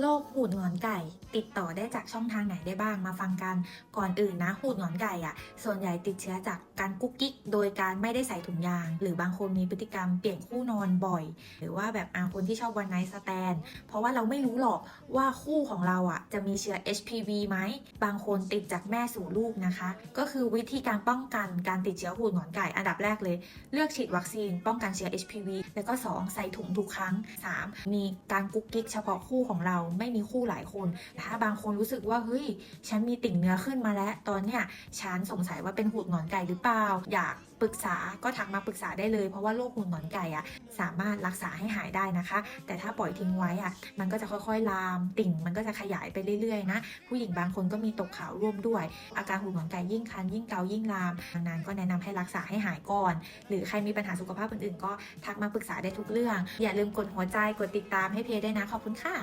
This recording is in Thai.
โรคหูดหงอนไก่ ติดต่อได้จากช่องทางไหนได้บ้างมาฟังกันก่อนอื่นนะ หูดหงอนไก่อะส่วนใหญ่ติดเชื้อจากการกุ๊กกิ๊กโดยการไม่ได้ใส่ถุงยาง หรือบางคนมีพฤติกรรมเปลี่ยนคู่นอนบ่อย หรือว่าแบบอาคนที่ชอบวันไนท์สแตนเพราะว่าเราไม่รู้หรอกว่าคู่ของเราอะจะมีเชื้อ HPV ไหมบางคนติดจากแม่สู่ลูกนะคะ ก็คือวิธีการป้องกันการติดเชื้อหูดหงอนไก่อันดับแรกเลย เลือกฉีดวัคซีนป้องกันเชื้อ HPV แล้วก็ 2 ใส่ถุงทุกครั้ง 3 มีการกุ๊กกิ๊กเฉพาะคู่ของเราไม่มีคู่หลายคน ถ้าบางคนรู้สึกว่าเฮ้ย ฉันมีติ่งเนื้อขึ้นมาแล้ว ตอนเนี้ยฉันสงสัยว่าเป็นหูดหงอนไก่หรือเปล่า อยากปรึกษาก็ทักมาปรึกษาได้เลย เพราะว่าโรคหูดหงอนไก่อะสามารถรักษาให้หายได้นะคะ แต่ถ้าปล่อยทิ้งไว้อะมันก็จะค่อยๆลามติ่งมันก็จะขยายไปเรื่อยๆนะ ผู้หญิงบางคนก็มีตกขาวร่วมด้วย อาการหูดหงอนไก่ยิ่งคันยิ่งเกายิ่งลามดังนั้นก็แนะนำให้รักษาให้หายก่อน หรือใครมีปัญหาสุขภาพอื่นๆ ก็ทักมาปรึกษาได้ทุกเรื่อง อย่าลืมกดหัวใจกดติดตามให้เพจได้นะขอบคุณค่ะ